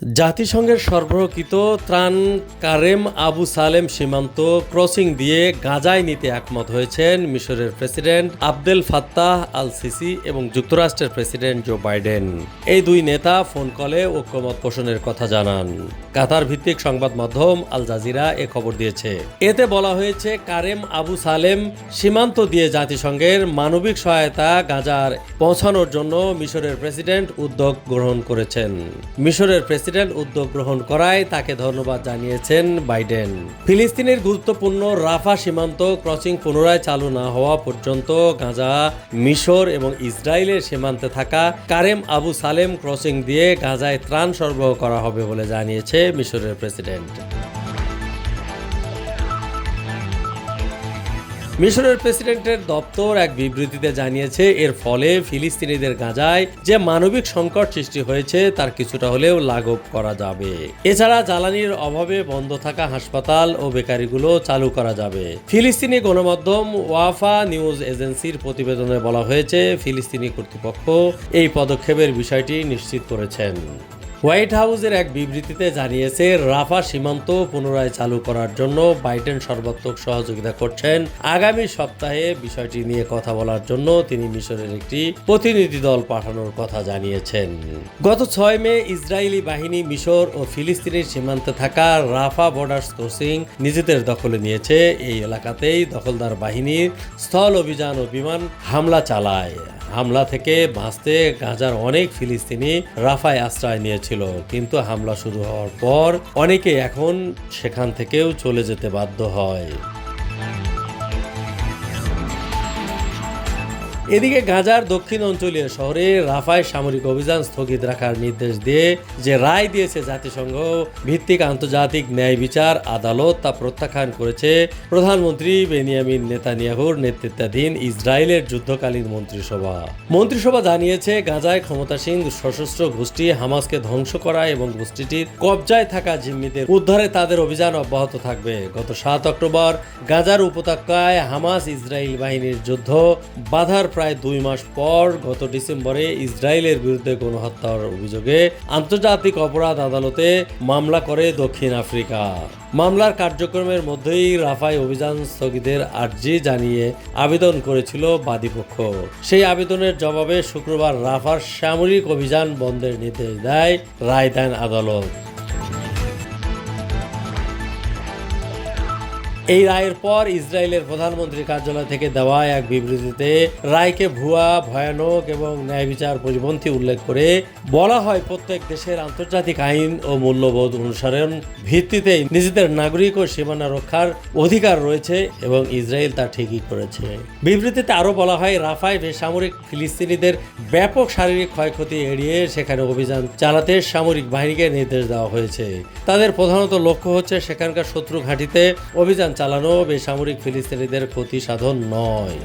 জাতিসংঘের সরবরাহকৃত ত্রাণ কারেম আবু সালেম সীমান্ত ক্রসিং দিয়ে গাজায় নিতে একমত হয়েছেন মিশরের president Abdel Fattah al Sisi এবং যুক্তরাষ্ট্রের প্রেসিডেন্ট জো বাইডেন। এই দুই নেতা ফোন কলে ঐক্যমত পোষণের কথা জানান। কাতার ভিত্তিক সংবাদ মাধ্যম আল জাজিরা এ খবর দিয়েছে। এতে বলা হয়েছে, কারেম আবু সালেম সীমান্ত দিয়ে জাতিসংঘের মানবিক সহায়তা গাজার পৌঁছানোর জন্য মিশরের প্রেসিডেন্ট উদ্যোগ গ্রহণ করেছেন। মিশরের প্রেসিডেন্ট উদ্যোগ গ্রহণ করায় তাকে ধন্যবাদ জানিয়েছেন বাইডেন। ফিলিস্তিনের গুরুত্বপূর্ণ রাফা সীমান্ত ক্রসিং পুনরায় চালু না হওয়া পর্যন্ত গাঁজা, মিশর এবং ইসরায়েলের সীমান্তে থাকা কারেম আবু সালেম ক্রসিং দিয়ে গাজায় ত্রাণ সরবরাহ করা হবে বলে জানিয়েছে মিশরের প্রেসিডেন্ট। মিশরের প্রেসিডেন্টের দপ্তর এক বিবৃতিতে জানিয়েছে, এর ফলে ফিলিস্তিনিদের গাজায় যে মানবিক সংকট সৃষ্টি হয়েছে, তার কিছুটা হলেও লাঘব করা যাবে। এছাড়া জ্বালানির অভাবে বন্ধ থাকা হাসপাতাল ও বেকারিগুলো চালু করা যাবে। ফিলিস্তিনি গণমাধ্যম ওয়াফা নিউজ এজেন্সির প্রতিবেদনে বলা হয়েছে, ফিলিস্তিনি কর্তৃপক্ষ এই পদক্ষেপের বিষয়টি নিশ্চিত করেছেন। হোয়াইট হাউসের এক বিবৃতিতে জানিয়েছে, রাফা সীমান্ত পুনরায় চালু করার জন্য বাইডেন সর্বাত্মক সহযোগিতা করছেন। আগামী সপ্তাহে বিষয়টি নিয়ে কথা বলার জন্য তিনি মিশরের একটি প্রতিনিধি দল পাঠানোর কথা জানিয়েছেন। গত ছয় মে ইসরায়েলি বাহিনী মিশর ও ফিলিস্তিনের সীমান্তে থাকা রাফা বর্ডার ক্রসিং নিজেদের দখলে নিয়েছে। এই এলাকাতেই দখলদার বাহিনীর স্থল অভিযান ও বিমান হামলা চালায়। হামলা থেকে বাঁচতে গাজার অনেক ফিলিস্তিনি রাফায় আশ্রয় নিয়েছিল। কিন্তু হামলা শুরু হওয়ার পর অনেকে এখন সেখান থেকেও চলে যেতে বাধ্য হয়। এদিকে গাজার দক্ষিণ অঞ্চলীয় শহরে রাফায় সামরিক অভিযান স্থগিত রাখার নির্দেশ দিয়ে যে রায় দিয়েছে জাতিসংঘ, ভিত্তিক আন্তর্জাতিক ন্যায় বিচার, আদালত তা প্রত্যাখ্যান করেছে প্রধানমন্ত্রী বেনিয়ামিন নেতানিয়াহুর নেতৃত্বাধীন ইসরায়েলের যুদ্ধকালীন মন্ত্রিসভা। মন্ত্রিসভা জানিয়েছে, গাজায় ক্ষমতাসীন সশস্ত্র গোষ্ঠী হামাসকে ধ্বংস করা এবং গোষ্ঠীটির কবজায় থাকা জিম্মিদের উদ্ধারে তাদের অভিযান অব্যাহত থাকবে। গত সাত অক্টোবর গাজার উপত্যকায় হামাস ইসরায়েল বাহিনীর যুদ্ধ বাধার প্রায় দুই মাস পর গত ডিসেম্বরে ইসরায়েলের বিরুদ্ধে গণহত্যার অভিযোগে আন্তর্জাতিক অপরাধ আদালতে মামলা করে দক্ষিণ আফ্রিকা। মামলার কার্যক্রমের মধ্যেই রাফায় অভিযান স্থগিতের আর্জি জানিয়ে আবেদন করেছিল বাদীপক্ষ। সেই আবেদনের জবাবে শুক্রবার রাফার সামরিক অভিযান বন্ধের নির্দেশ দেয় রায় দেন আদালত। এই রায়ের পর ইসরায়েলের প্রধানমন্ত্রী কার্যালয় থেকে দেওয়া এক বিবৃতিতে রায়কে ভুয়া, ভয়ানক এবং ন্যায় বিচার পরিপন্থী উল্লেখ করে বলা হয়, প্রত্যেক দেশের আন্তর্জাতিক আইন ও মূল্যবোধ অনুসরণ ভিত্তিতে নিজেদের নাগরিক ও সীমানা রক্ষার অধিকার রয়েছে এবং ইসরায়েল তা ঠিকই করেছে। বিবৃতিতে আরও বলা হয়, রাফায় বেসামরিক ফিলিস্তিনিদের ব্যাপক শারীরিক ক্ষয়ক্ষতি এড়িয়ে সেখানে অভিযান চালাতে সামরিক বাহিনীকে নির্দেশ দেওয়া হয়েছে। তাদের প্রধানত লক্ষ্য হচ্ছে, সেখানকার শত্রু ঘাঁটিতে অভিযান চালানো বেসামরিক ফিলিস্তিনিদের ক্ষতি সাধন নয়।